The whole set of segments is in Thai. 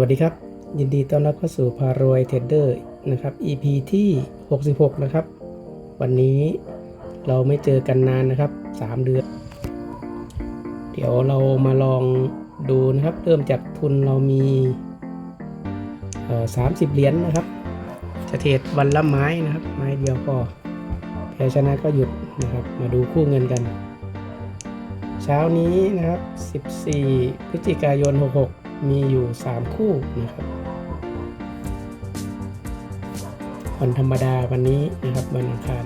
วัสดีครับ ยินดีต้อนรับเข้าสู่พารวยเทรดเดอร์นะครับ EP ที่ 66 นะครับ วันนี้เราไม่เจอกันนานนะครับ 3 เดือน เดี๋ยวเรามาลองดูนะครับ เริ่มจากทุนเรามีเอ่อ30เหรียญนะครับ จะเทรดวันละไม้นะครับ ไม้เดียวก็แพ้ชนะก็หยุดนะครับ มาดูคู่เงินกัน เช้านี้นะครับ 14 พฤศจิกายน 66 มีอยู่ 3 คู่นะครับ วันธรรมดาวันนี้นะครับวันอังคาร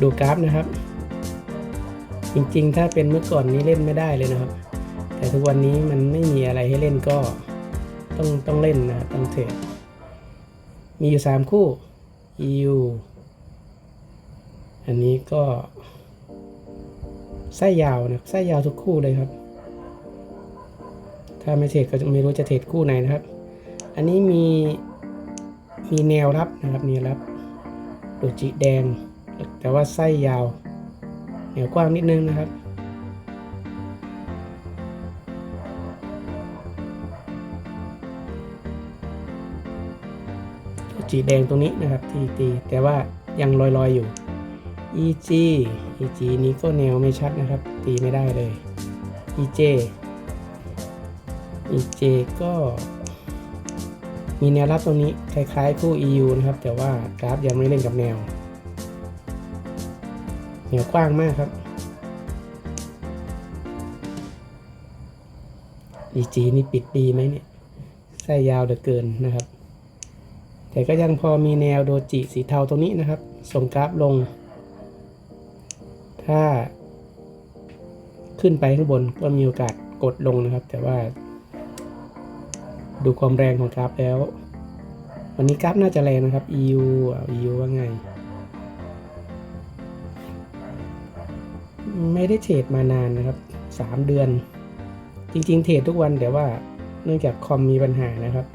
ดูกราฟนะครับ จริงๆ ถ้าเป็นเมื่อก่อนนี้เล่นไม่ได้เลยนะครับ แต่ทุกวันนี้มันไม่มีอะไรให้เล่นก็ต้องต้องเล่นนะต้องเทรดมีอยู่ 3 คู่ EU อันนี้ก็ไส้ยาวนะไส้ยาวทุกคู่เลยครับ ถ้าไม่เทรดก็จะไม่รู้จะเทรดคู่ไหนนะครับ อันนี้มีมีแนวรับนะครับแนวรับโดจิแดง แต่ว่าไส้ยาวแนวกว้างนิดนึงนะครับโดจิแดงตรงนี้นะครับที่ตีแต่ว่ายังลอยๆอยู่ EG EG นี้ก็แนวไม่ชัดนะครับ ตีไม่ได้เลย EJ EJ ก็มีแนวรับตรงนี้คล้ายๆคู่ EU นะครับ แต่ว่ากราฟยังไม่เล่นกับแนวแนวกว้างมากครับ EG นี่ปิดดีไหมเนี่ยไส้ยาวเหลือเกินนะครับ แต่ก็ยังพอมีแนวโดจิสีเทาตรงนี้นะครับ ส่งกราฟลง ถ้าขึ้นไปข้างบนก็มีโอกาสกดลงนะครับ แต่ว่า ดูความแรงของกราฟแล้ว วันนี้กราฟน่าจะแรงนะครับ EU อะ EU ว่าไง ไม่ได้เทรดมานานนะครับ 3 เดือน จริง ๆ เทรดทุกวันแต่ว่าเนื่องจากคอมมีปัญหานะครับ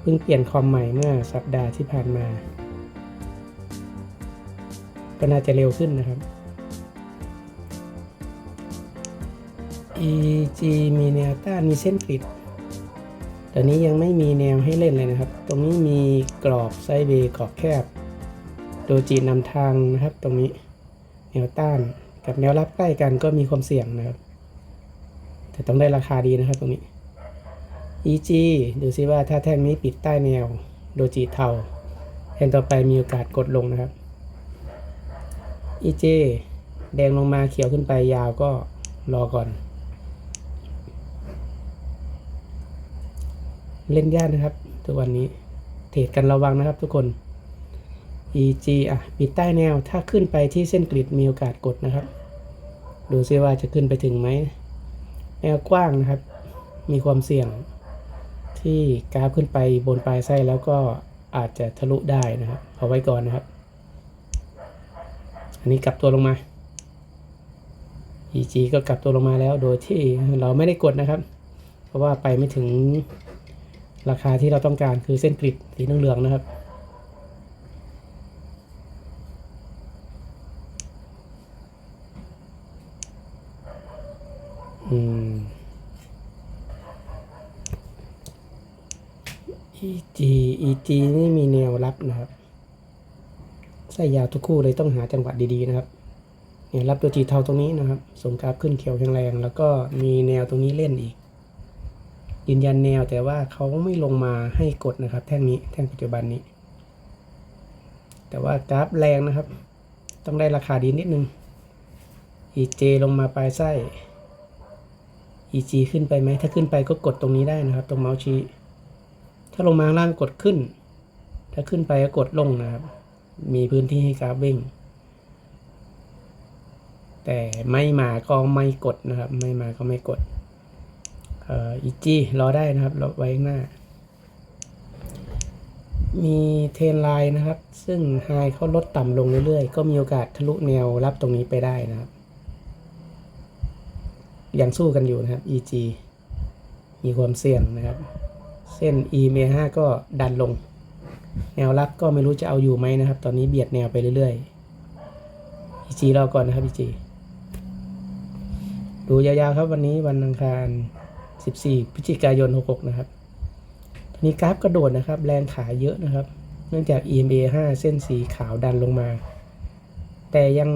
เพิ่งเปลี่ยนคอมใหม่เมื่อสัปดาห์ที่ผ่านมา ก็น่าจะเร็วขึ้นนะครับ EG มีแนวต้านมีเส้นปิด แต่นี้ยังไม่มีแนวให้เล่นเลยนะครับ ตรงนี้มีกรอบไซด์เบย์กรอบแคบโดจีนำทางนะครับ ตรงนี้แนวต้านกับแนวรับใกล้กันก็มีความเสี่ยงนะครับ แต่ต้องได้ราคาดีนะครับตรงนี้ EG ดูซิว่าถ้าแท่งนี้ปิดใต้แนวโดจิเทาแท่งต่อไปมีโอกาสกดลงนะครับ EJ แดงลงมาเขียวขึ้นไปยาวก็รอก่อน เล่นยากนะครับ ทุกวันนี้เทรดกันระวังนะครับทุกคน EG อะปิดใต้แนวถ้าขึ้นไปที่เส้นกริดมีโอกาสกดนะครับ ดูซิว่าจะขึ้นไปถึงไหมแนวกว้างนะครับ มีความเสี่ยงที่กราฟขึ้นไปบนปลายไส้แล้วก็อาจจะทะลุได้นะครับเอาไว้ก่อนนะครับ อันนี้กลับตัวลงมา EG ก็กลับตัวลงมาแล้วโดยที่เราไม่ได้กดนะครับ เพราะว่าไปไม่ถึง ราคาที่เราต้องการคือเส้นกริดสีเหลืองๆนะครับ อืม EG EG นี่มีแนวรับนะครับไส้ยาวทุกคู่เลยต้องหาจังหวะดีๆนะครับเนี่ยรับตัวจีเทาตรงนี้นะครับส่งกราฟขึ้นเขียวแข็งแรง แล้วก็มีแนวตรงนี้เล่นอีก ยืนยันแนวแต่ว่าเขาไม่ลงมาให้กดนะครับ แท่งนี้แท่งปัจจุบันนี้ แต่ว่ากราฟแรงนะครับ ต้องได้ราคาดีนิดนึง EJ ลงมาปลายไส้ EG ขึ้นไปไหม ถ้าขึ้นไปก็กดตรงนี้ได้นะครับ ตรงเมาส์ชี้ ถ้าลงมาล่างกดขึ้น ถ้าขึ้นไปก็กดลงนะครับ มีพื้นที่ให้กราฟวิ่ง แต่ไม่มาก็ไม่กดนะครับ ไม่มาก็ไม่กด อีจีรอได้นะครับรอไว้ข้างหน้า มีเทรนไลน์นะครับ ซึ่งไฮเขาลดต่ำลงเรื่อยๆ ก็มีโอกาสทะลุแนวรับตรงนี้ไปได้นะครับ ยังสู้กันอยู่นะครับ EG มีความเสี่ยงนะครับ เส้น E เม5ก็ดันลง แนวรับก็ไม่รู้จะเอาอยู่ไหมนะครับ ตอนนี้เบียดแนวไปเรื่อยๆ EG รอก่อนนะครับ EG ดูยาวๆครับวันนี้วันอังคาร 14 พฤศจิกายน 66 นะครับ ทีนี้กราฟกระโดดนะครับ แรงขายเยอะนะครับ เนื่องจาก EMA 5 เส้นสีขาวดันลงมา แต่ยัง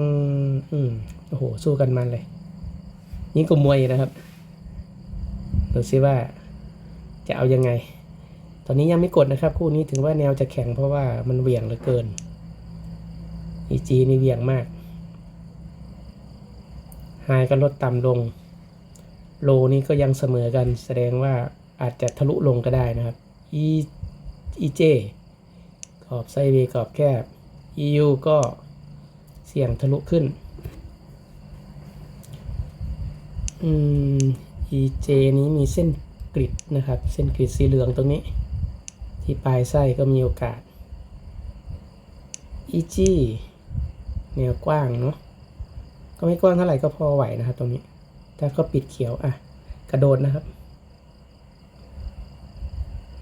อืมโอ้โห สู้กันมันเลยนี่กลุ่มมวยนะครับ ดูซิว่าจะเอายังไง ตอนนี้ยังไม่กดนะครับ คู่นี้ถึงว่าแนวจะแข็งเพราะว่ามันเหวี่ยงเหลือเกิน EG นี่เหวี่ยงมากไฮก็ลดต่ำลง โลนี้ก็ยังเสมอกันแสดงว่าอาจจะทะลุลงก็ได้นะครับ E EJ กรอบไซเวย์กรอบแคบ EU ก็เสี่ยงทะลุขึ้นอืม EJ นี้มีเส้นกริดนะครับ เส้นกริดสีเหลืองตรงนี้ ที่ปลายไส้ก็มีโอกาส EG แนวกว้างเนาะก็ไม่กว้างเท่าไหร่ก็พอไหวนะครับตรงนี้ ถ้าก็ปิดเขียวอะ กระโดดนะครับ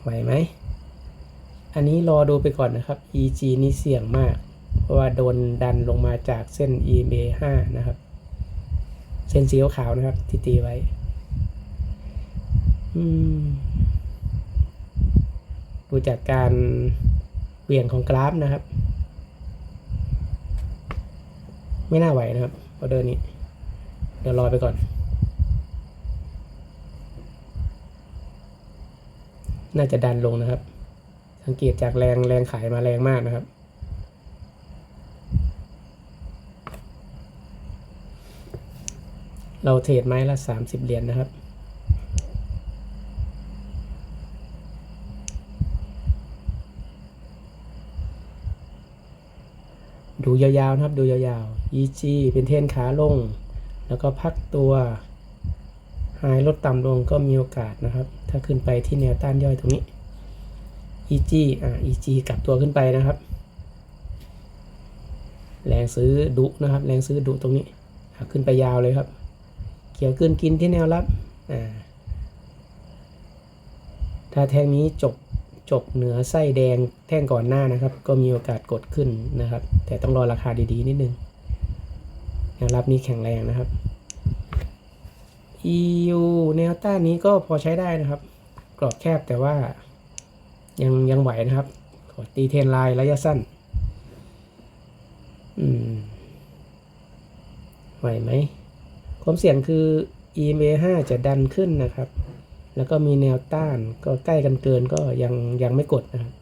ไหวไหม อันนี้รอดูไปก่อนนะครับ EG นี่เสี่ยงมาก เพราะว่าโดนดันลงมาจากเส้น EMA 5นะครับ เส้นสีขาวนะครับ ที่ตีไว้ ดูจากการเบี่ยงของกราฟนะครับ ไม่น่าไหวนะครับออเดอร์นี้ เดี๋ยวรอไปก่อน น่าจะดันลงนะครับ สังเกตจากแรงแรงขายมาแรงมากนะครับ เราเทรดไม้ละสามสิบเหรียญนนะครับดูยาวๆนะครับ ดูยาวๆ EG เป็นเทนขาลง แล้วก็พักตัว ไฮลดต่ำลงก็มีโอกาสนะครับ ถ้าขึ้นไปที่แนวต้านย่อยตรงนี้ EG อ่า EG กลับตัวขึ้นไปนะครับ แรงซื้อดุนะครับ แรงซื้อดุตรงนี้ขึ้นไปยาวเลยครับเขียวขึ้นกินที่แนวรับอ่าถ้าแท่งนี้จบจบเหนือไส้แดงแท่งก่อนหน้านะครับ ก็มีโอกาสกดขึ้นนะครับ แต่ต้องรอราคาดีๆนิดนึงแนวรับนี้แข็งแรงนะครับ EU แนวต้านนี้ก็พอใช้ได้นะครับ กรอบแคบแต่ว่า ยังยังไหวนะครับ ขอตีเทนไลน์ระยะสั้น อืม ไหวไหม ความเสี่ยงคือ EMA 5จะดันขึ้นนะครับ แล้วก็มีแนวต้านก็ใกล้กันเกินก็ยังยังไม่กดนะครับ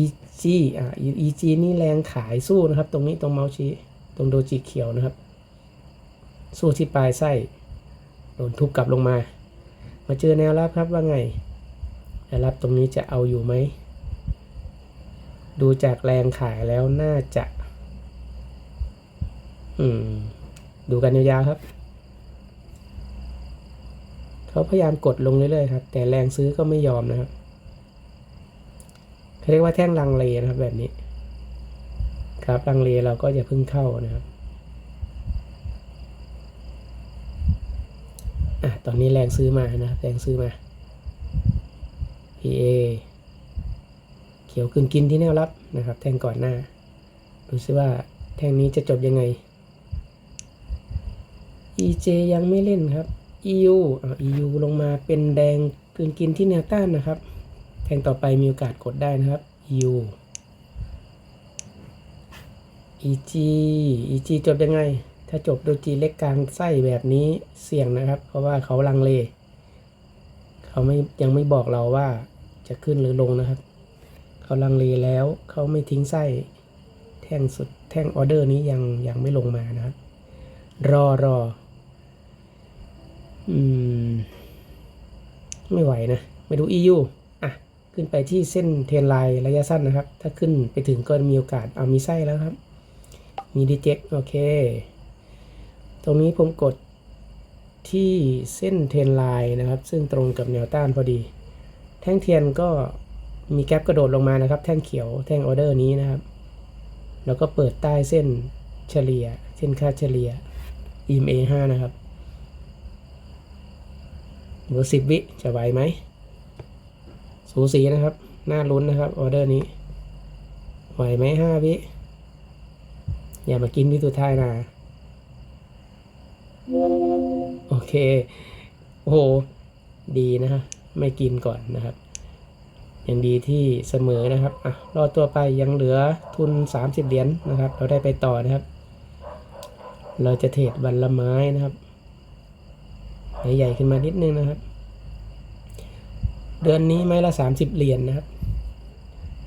EG อ่า EG นี่แรงขายสู้นะครับ ตรงนี้ตรงเมาส์ชี้ตรงโดจิเขียวนะครับ สู้ที่ปลายไส้โดนทุบกลับลงมา มาเจอแนวรับครับว่าไงแนวรับตรงนี้จะเอาอยู่ไหม ดูจากแรงขายแล้วน่าจะ อืม ดูกันยาวๆครับ เขาพยายามกดลงเรื่อยๆครับ แต่แรงซื้อก็ไม่ยอมนะครับเขาเรียกว่าแท่งลังเลนะครับแบบนี้ ครับลังเลเราก็อย่าเพิ่งเข้านะครับ อะตอนนี้แรงซื้อมานะแรงซื้อมา PA เขียวกึ่งกินที่แนวรับนะครับ แท่งก่อนหน้าดูซิว่าแท่งนี้จะจบยังไง EJ ยังไม่เล่นครับ EU อ่า EU ลงมาเป็นแดงกึ่งกินที่แนวต้านนะครับ แท่งต่อไปมีโอกาสกดได้นะครับ EU EG EG จบยังไง ถ้าจบโดย G เล็กกลางไส้แบบนี้เสี่ยงนะครับ เพราะว่าเขาลังเล เขาไม่ยังไม่บอกเราว่าจะขึ้นหรือลงนะครับ เขาลังเลแล้วเขาไม่ทิ้งไส้ แท่งสุดแท่งออเดอร์นี้ยังยังไม่ลงมานะครับ รอรออืม ไม่ไหวนะไปดู EU อะ ขึ้นไปที่เส้นเทนไลน์ระยะสั้นนะครับ ถ้าขึ้นไปถึงก็มีโอกาสเอามีไส้แล้วครับ มีดีเจ็คโอเค ตรงนี้ผมกดที่เส้นเทนไลน์นะครับ ซึ่งตรงกับแนวต้านพอดี แท่งเทียนก็มีแกลบกระโดดลงมานะครับ แท่งเขียวแท่งออเดอร์นี้นะครับ แล้วก็เปิดใต้เส้นเฉลี่ย เส้นค่าเฉลี่ย EMA 5 นะครับเหลือสิบวิจะไหวไหม สูสีนะครับ น่าลุ้นนะครับ ออเดอร์นี้ ไหวไหมห้าวิ อย่ามากินวิสุดท้ายนะ โอเค โอ้โห ดีนะฮะ ไม่กินก่อนนะครับ ยังดีที่เสมอนะครับ อะ รอตัวไปยังเหลือทุน 30 เหรียญนะครับ เราได้ไปต่อนะครับ เราจะเทรดวันละไม้นะครับใหญ่ๆขึ้นมานิดนึงนะครับ เดือนนี้ไม้ละ 30 เหรียญนะครับ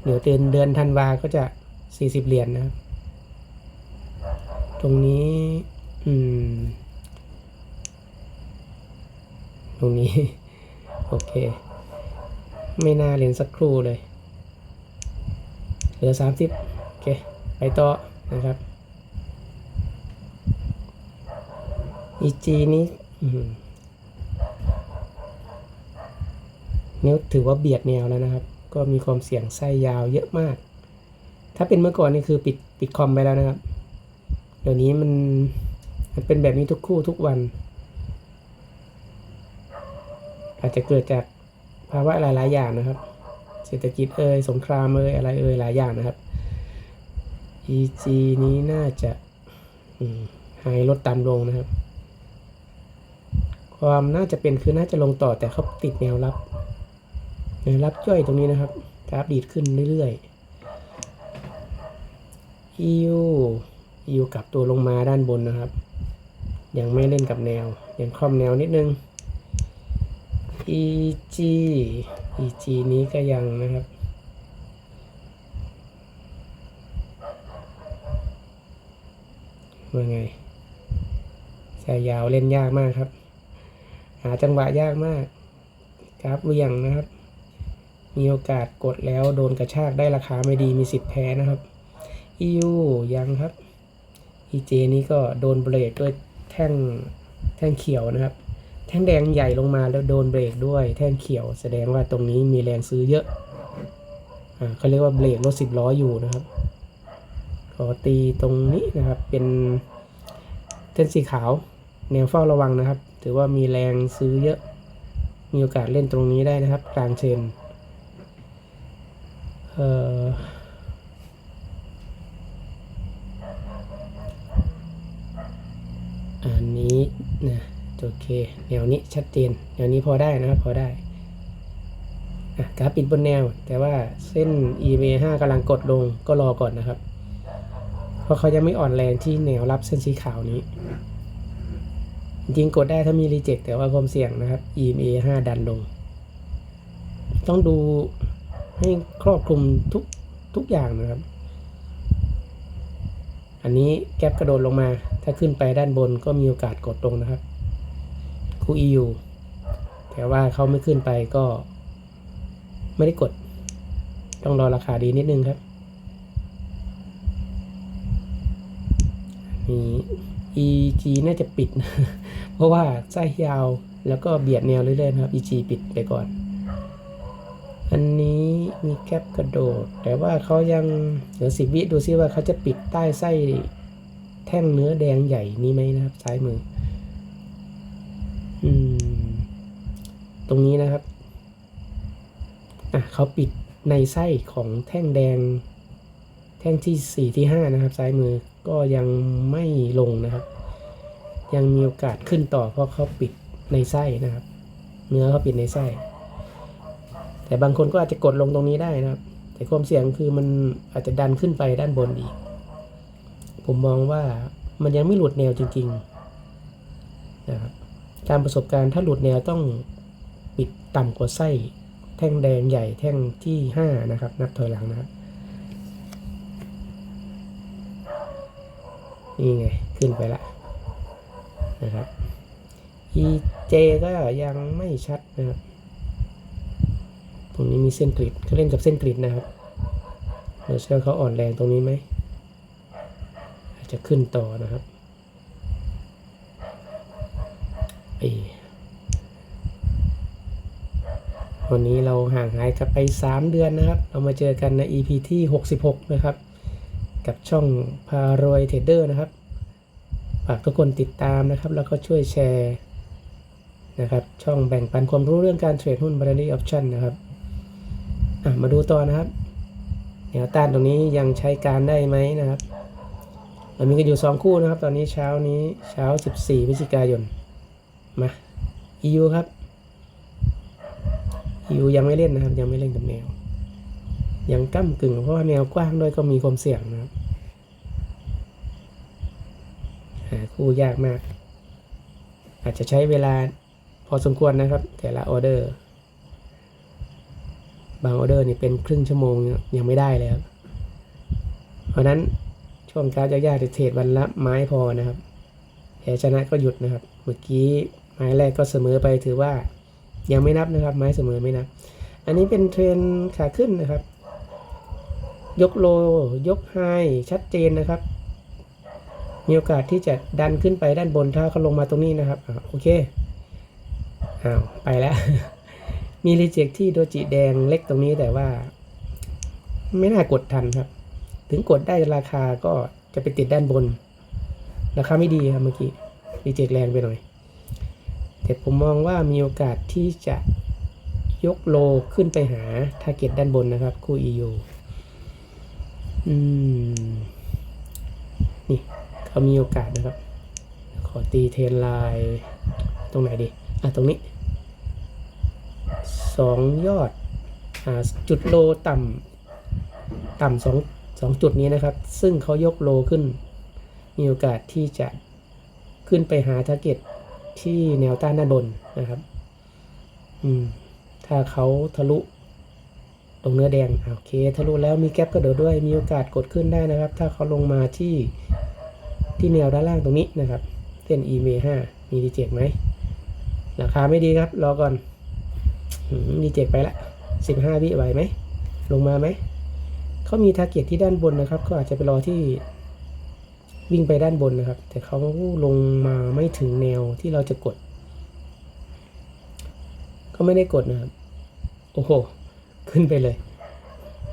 เดี๋ยวเดือนเดือนธันวาก็จะ 40 เหรียญนะครับ ตรงนี้ อืม ตรงนี้ โอเค ไม่น่าเรียนสักครู่เลย เหลือ 30 โอเค ไปต่อนะครับ EG นี้อื้นิ้วถือว่าเบียดแนวแล้วนะครับ ก็มีความเสี่ยงไส้ยาวเยอะมาก ถ้าเป็นเมื่อก่อนนี่คือปิดปิดคอมไปแล้วนะครับ เดี๋ยวนี้มันมันเป็นแบบนี้ทุกคู่ทุกวัน อาจจะเกิดจากภาวะหลาย ๆ อย่างนะครับ เศรษฐกิจเอ่ยสงครามเอ่ยอะไรเอ่ยหลายอย่างนะครับ EG นี้น่าจะหายลดต่ำลงนะครับ ความน่าจะเป็นคือน่าจะลงต่อแต่เขาติดแนวรับแนวรับย่อยตรงนี้นะครับกราฟดีดขึ้นเรื่อยๆ EU EU กลับตัวลงมาด้านบนนะครับ ยังไม่เล่นกับแนว ยังคล่อมแนวนิดนึง EG EG นี้ก็ยังนะครับ ว่าไงสายยาวเล่นยากมากครับ หาจังหวะยากมาก กราฟเวียงนะครับ มีโอกาสกดแล้วโดนกระชากได้ราคาไม่ดีมีสิทธิ์แพ้นะครับ EU ยังครับ EJ นี้ก็โดนเบรกด้วยแท่งแท่งเขียวนะครับ แท่งแดงใหญ่ลงมาแล้วโดนเบรกด้วย แท่งเขียวแสดงว่าตรงนี้มีแรงซื้อเยอะอ่าเขาเรียกว่าเบรกรถสิบล้ออยู่นะครับขอตีตรงนี้นะครับเป็นเส้นสีขาวแนวเฝ้าระวังนะครับ ถือว่ามีแรงซื้อเยอะ มีโอกาสเล่นตรงนี้ได้นะครับ กลางเชนเอ่ออันนี้นะ โอเคแนวนี้ชัดเจนแนวนี้พอได้นะครับพอได้กราฟปิดบนแนว แต่ว่าเส้น EMA 5กำลังกดลงก็รอก่อนนะครับ เพราะเขายังไม่อ่อนแรงที่แนวรับเส้นสีขาวนี้ จริงกดได้ถ้ามีรีเจ็คแต่ว่าความเสี่ยงนะครับ EMA 5 ดันลง ต้องดูให้ครอบคลุมทุกทุกอย่างนะครับ อันนี้แก๊ปกระโดดลงมา ถ้าขึ้นไปด้านบนก็มีโอกาสกดลงนะครับ คู่ EU แต่ว่าเขาไม่ขึ้นไปก็ ไม่ได้กด ต้องรอราคาดีนิดนึงครับมี EG น่าจะปิด เพราะว่าไส้ยาวแล้วก็เบียดแนวเรื่อยๆนะครับ EG ปิดไปก่อน อันนี้มีแคปกระโดด แต่ว่าเขายังเดี๋ยวสิบวิดูซิว่าเขาจะปิดใต้ไส้แท่งเนื้อแดงใหญ่นี้ไหมนะครับ ซ้ายมือ ตรงนี้นะครับอะเขาปิดในไส้ของแท่งแดง แท่งที่สี่ที่ห้านะครับ ซ้ายมือก็ยังไม่ลงนะครับ ยังมีโอกาสขึ้นต่อเพราะเขาปิดในไส้นะครับ เนื้อเขาปิดในไส้ แต่บางคนก็อาจจะกดลงตรงนี้ได้นะครับ แต่ความเสี่ยงคือมันอาจจะดันขึ้นไปด้านบนอีก ผมมองว่ามันยังไม่หลุดแนวจริง ๆ นะครับตามประสบการณ์ถ้าหลุดแนวต้อง ปิดต่ำกว่าไส้แท่งแดงใหญ่แท่งที่ห้านะครับ นับถอยหลังนะครับนี่ไง ขึ้นไปละนะครับ EJ ก็ยังไม่ชัดนะครับ ตรงนี้มีเส้นกริดเขาเล่นกับเส้นกริดนะครับเดี๋ยวเชื่อเขาอ่อนแรงตรงนี้ไหมอาจจะขึ้นต่อนะครับ เอ วันนี้เราห่างหายกันไป 3 เดือนนะครับ เรามาเจอกันใน EP ที่ 66 นะครับ กับช่องพารวยเทรดเดอร์นะครับฝากทุกคนติดตามนะครับ แล้วก็ช่วยแชร์นะครับช่องแบ่งปันความรู้เรื่องการเทรดหุ้น binary option นะครับมาดูต่อนะครับแนวต้านตรงนี้ยังใช้การได้ไหมนะครับเรามีกันอยู่ 2 คู่นะครับ ตอนนี้เช้านี้เช้า 14พฤศจิกายนมา EU ครับ EU ยังไม่เล่นนะครับยังไม่เล่นกับแนว ยังก้ากึ่งเพราะว่าแนวกว้างด้วยก็มีความเสี่ยงนะครับหาคู่ยากมาก อาจจะใช้เวลาพอสมควรนะครับ แต่ละออเดอร์ บางออเดอร์นี่เป็นครึ่งชั่วโมงยังไม่ได้เลยครับเพราะนั้นช่วงกราฟยากๆเทรดวันละไม้พอนะครับแพ้ชนะก็หยุดนะครับ เมื่อกี้ไม้แรกก็เสมอไปถือว่า ยังไม่นับนะครับ ไม้เสมอไม่นับ อันนี้เป็นเทรนขาขึ้นนะครับ ยกโล ยกไฮชัดเจนนะครับ มีโอกาสที่จะดันขึ้นไปด้านบนถ้าเขาลงมาตรงนี้นะครับอโอเคอ้าวไปแล้ว มีรีเจ็คที่โดจิแดงเล็กตรงนี้แต่ว่า ไม่น่ากดทันครับ ถึงกดได้ราคาก็จะไปติดด้านบน ราคาไม่ดีครับเมื่อกี้รีเจ็คแรงไปหน่อย แต่ผมมองว่ามีโอกาสที่จะยกโลขึ้นไปหาทาร์เก็ตด้านบนนะครับคู่ EU อืม นี่เขามีโอกาสนะครับ ขอตีเทรนไลน์ตรงไหนดี อะ ตรงนี้สองยอด อ่า จุดโลต่ำต่ำสองสองจุดนี้นะครับ ซึ่งเขายกโลขึ้น มีโอกาสที่จะขึ้นไปหาทาร์เก็ต ที่แนวต้านด้านบนนะครับ อืม ถ้าเขาทะลุตรงเนื้อแดงโอเคทะลุแล้วมีแก๊ปกระโดดด้วยมีโอกาสกดขึ้นได้นะครับ ถ้าเขาลงมาที่ที่แนวด้านล่างตรงนี้นะครับ เส้น EMA 5มีดีเจกไหมราคาไม่ดีครับ รอก่อนดีเจกไปละ15 วิไหวไหมลงมาไหมเขามีทาร์เก็ตที่ด้านบนนะครับเขาอาจจะไปรอที่ วิ่งไปด้านบนนะครับ แต่เขาลงมาไม่ถึงแนวที่เราจะกด ก็ไม่ได้กดนะครับ โอ้โห ขึ้นไปเลย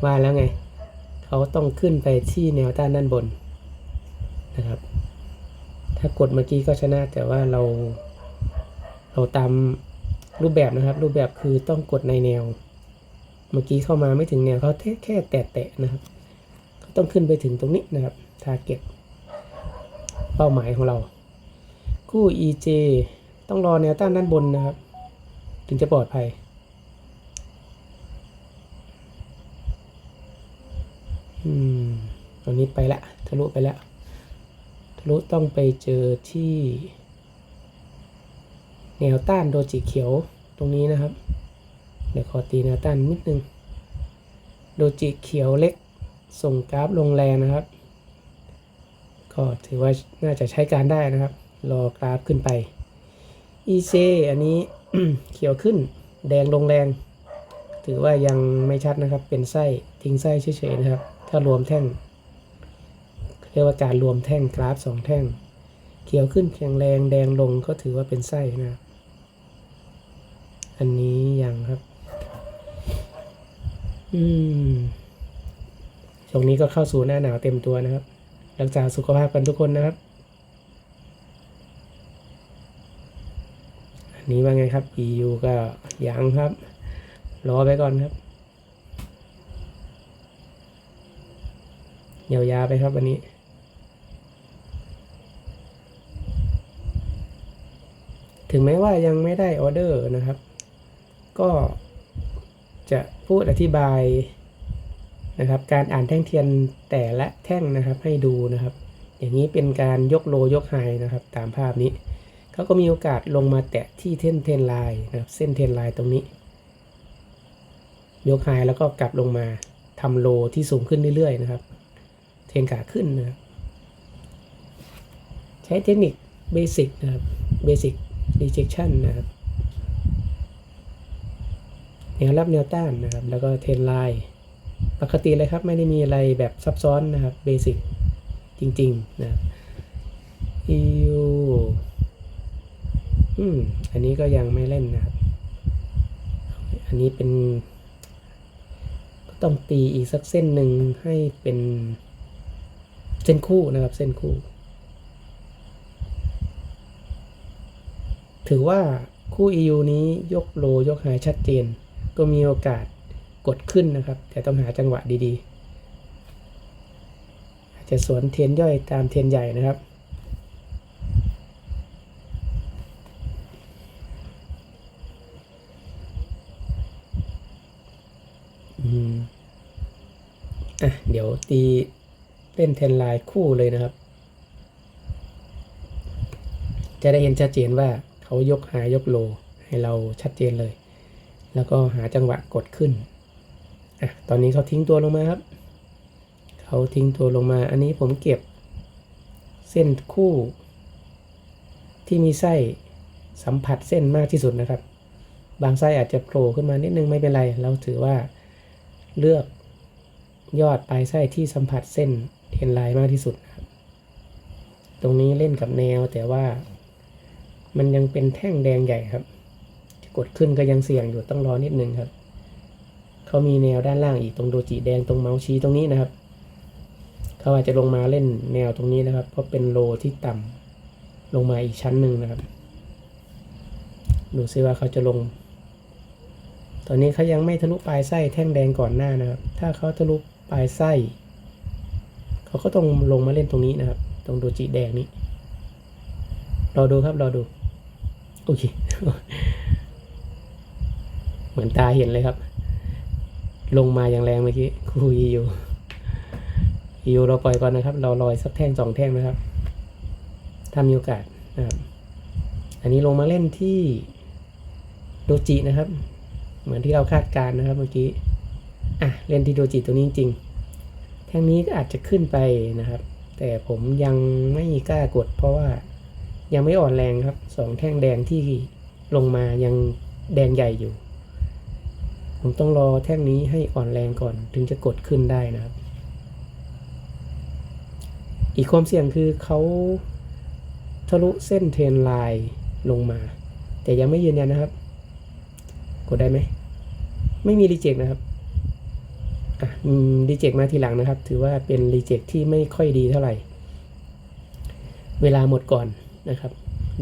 ว่าแล้วไง เขาต้องขึ้นไปที่แนวต้านด้านบนนะครับ ถ้ากดเมื่อกี้ก็ชนะแต่ว่าเรา เราตามรูปแบบนะครับ รูปแบบคือต้องกดในแนว เมื่อกี้เข้ามาไม่ถึงแนวเขาแค่แค่แตะๆนะครับ เขาต้องขึ้นไปถึงตรงนี้นะครับ ทาร์เก็ต เป้าหมายของเรา คู่ EJ ต้องรอแนวต้านด้านบนนะครับ ถึงจะปลอดภัย อืมตอนนี้ไปละทะลุไปแล้วทะลุต้องไปเจอที่ แนวต้านโดจิเขียวตรงนี้นะครับ เดี๋ยวขอตีแนวต้านนิดนึง โดจิเขียวเล็กส่งกราฟลงแรงนะครับ ก็ถือว่าน่าจะใช้การได้นะครับ รอกราฟขึ้นไป EC อันนี้เขียวขึ้น แดงลงแรง ถือว่ายังไม่ชัดนะครับ เป็นไส้ทิ้งไส้เฉยๆนะครับ ถ้ารวมแท่ง เรียกว่าการรวมแท่งกราฟสองแท่ง เขียวขึ้นแข็งแรงแดงลงก็ถือว่าเป็นไส้นะอันนี้ยังครับ อืมช่วงนี้ก็เข้าสู่หน้าหนาวเต็มตัวนะครับ รักษาสุขภาพกันทุกคนนะครับ อันนี้ว่าไงครับ EU ก็ยังครับ รอไปก่อนครับยาวๆไปครับวันนี้ ถึงแม้ว่ายังไม่ได้ออเดอร์นะครับ ก็จะพูดอธิบาย นะครับ การอ่านแท่งเทียนแต่ละแท่งนะครับให้ดูนะครับ อย่างนี้เป็นการยกโลยกไฮนะครับ ตามภาพนี้เขาก็มีโอกาสลงมาแตะที่เท่นเทนไลน์นะครับเส้นเทนไลน์ตรงนี้ ยกไฮแล้วก็กลับลงมาทำโลที่สูงขึ้นเรื่อยๆนะครับ เทนขาขึ้นนะครับใช้เทคนิคเบสิกนะครับเบสิก rejection นะครับแนวรับแนวต้านนะครับ แล้วก็เทนไลน์ ปกติเลยครับ ไม่ได้มีอะไรแบบซับซ้อนนะครับเบสิกจริงๆนะครับ EU อืมอันนี้ก็ยังไม่เล่นนะครับ อันนี้เป็น ก็ต้องตีอีกสักเส้นหนึ่งให้เป็นเส้นคู่นะครับ เส้นคู่ ถือว่าคู่ EU นี้ยกโลยกไฮชัดเจน ก็มีโอกาส กดขึ้นนะครับ แต่ต้องหาจังหวะดีๆจะสวนเทียนย่อยตามเทียนใหญ่นะครับ อืมอะเดี๋ยวตีเล่นเทนไลน์คู่เลยนะครับ จะได้เห็นชัดเจนว่าเขายกหายกโลให้เราชัดเจนเลย แล้วก็หาจังหวะกดขึ้น อะตอนนี้เขาทิ้งตัวลงมาครับเขาทิ้งตัวลงมา อันนี้ผมเก็บเส้นคู่ที่มีไส้สัมผัสเส้นมากที่สุดนะครับ บางไส้อาจจะโผล่ขึ้นมานิดนึงไม่เป็นไร เราถือว่าเลือกยอดปลายไส้ที่สัมผัสเส้นเทนไลน์มากที่สุดนะครับ ตรงนี้เล่นกับแนวแต่ว่ามันยังเป็นแท่งแดงใหญ่ครับจะกดขึ้นก็ยังเสี่ยงอยู่ต้องรอนิดนึงครับ เขามีแนวด้านล่างอีกตรงโดจิแดงตรงเมาส์ชี้ตรงนี้นะครับ เขาอาจจะลงมาเล่นแนวตรงนี้นะครับ เพราะเป็นโลที่ต่ำลงมาอีกชั้นหนึ่งนะครับ ดูซิว่าเขาจะลง ตอนนี้เขายังไม่ทะลุปลายไส้แท่งแดงก่อนหน้านะครับ ถ้าเขาทะลุปลายไส้ เขาก็ต้องลงมาเล่นตรงนี้นะครับ ตรงโดจิแดงนี้ รอดูครับ รอดู โอเค เหมือนตาเห็นเลยครับ ลงมาอย่างแรงเมื่อกี้คุยอยู่อยู่เราปล่อยก่อนนะครับ เราลอยสักแท่งสองแท่งนะครับ ถ้ามีโอกาสนะครับอันนี้ลงมาเล่นที่โดจินะครับ เหมือนที่เราคาดการณ์นะครับเมื่อกี้อะเล่นที่โดจิตัวนี้จริงแท่งนี้ก็อาจจะขึ้นไปนะครับ แต่ผมยังไม่กล้ากด เพราะว่ายังไม่อ่อนแรงครับสองแท่งแดงที่ลงมายังแดงใหญ่อยู่ ผมต้องรอแท่งนี้ให้อ่อนแรงก่อนถึงจะกดขึ้นได้นะครับ อีกความเสี่ยงคือเขาทะลุเส้นเทรนไลน์ลงมา แต่ยังไม่ยืนยันนะครับ กดได้ไหม ไม่มีรีเจ็คนะครับอะรีเจ็คมาทีหลังนะครับ ถือว่าเป็นรีเจ็คที่ไม่ค่อยดีเท่าไหร่ เวลาหมดก่อนนะครับ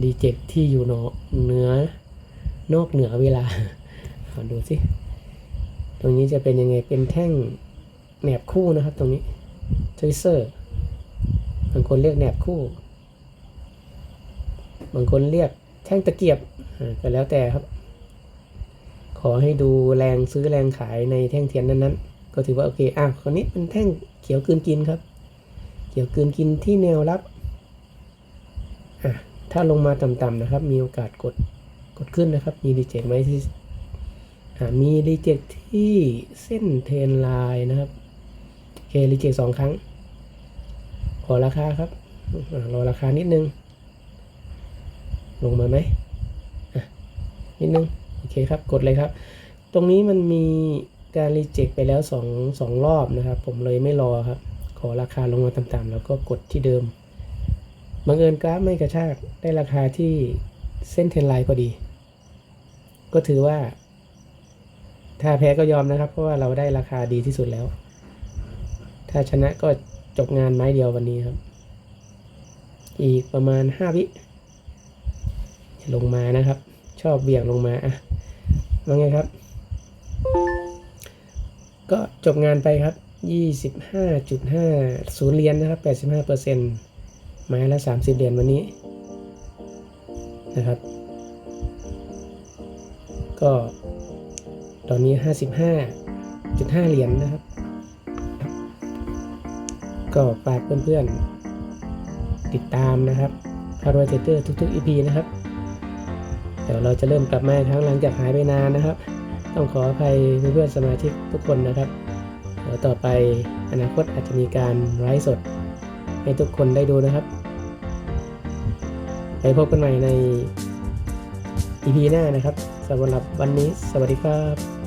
รีเจ็คที่อยู่เนเหนือนอกเหนือเวลาขอดูสิ ตรงนี้จะเป็นยังไงเป็นแท่งแหนบคู่นะครับ ตรงนี้ทวิเซอร์บางคนเรียกแหนบคู่ บางคนเรียกแท่งตะเกียบอ่าก็แล้วแต่ครับ ขอให้ดูแรงซื้อแรงขายในแท่งเทียนนั้นๆ ก็ถือว่าโอเคอะคนนี้เป็นแท่งเขียวกืนกินครับ เขียวกืนกินที่แนวรับอะถ้าลงมาต่ำๆนะครับ มีโอกาสกดกดขึ้นนะครับ มีรีเจไหมที่ มีรีเจ็คที่เส้นเทรนไลน์นะครับโอเครีเจ็คสองครั้ง ขอราคาครับรอราคานิดนึง ลงมาไหมนิดนึง โอเคครับ กดเลยครับ ตรงนี้มันมีการรีเจ็คไปแล้วสองสองรอบนะครับ ผมเลยไม่รอครับ ขอราคาลงมาต่ำๆแล้วก็กดที่เดิมบังเอิญกราฟไม่กระชากได้ราคาที่เส้นเทรนไลน์พอดี ก็ถือว่า ถ้าแพ้ก็ยอมนะครับ เพราะว่าเราได้ราคาดีที่สุดแล้ว ถ้าชนะก็จบงานไม้เดียววันนี้ครับ อีกประมาณห้าวิลงมานะครับ ชอบเบี่ยงลงมาอะว่าไงครับ ก็จบงานไปครับยี่สิบห้าจุดห้าศูนย์เหรียญนะครับแปดสิบห้าเปอร์เซ็นต์ไม้ละสามสิบเหรียญวันนี้นะครับ ก็ ตอนนี้ห้าสิบห้าจุดห้าเหรียญนะครับ ก็ฝากเพื่อนๆ ติดตามนะครับคาร์โรเจเตอร์ทุกๆ EP นะครับ เดี๋ยวเราจะเริ่มกลับมาครั้งหลังจากหายไปนานนะครับ ต้องขออภัยเพื่อนๆสมาชิกทุกคนนะครับเดี๋ยวต่อไปอนาคตอาจจะมีการไลฟ์สดให้ทุกคนได้ดูนะครับ ไปพบกันใหม่ใน EP หน้านะครับสำหรับวันนี้สวัสดีครับ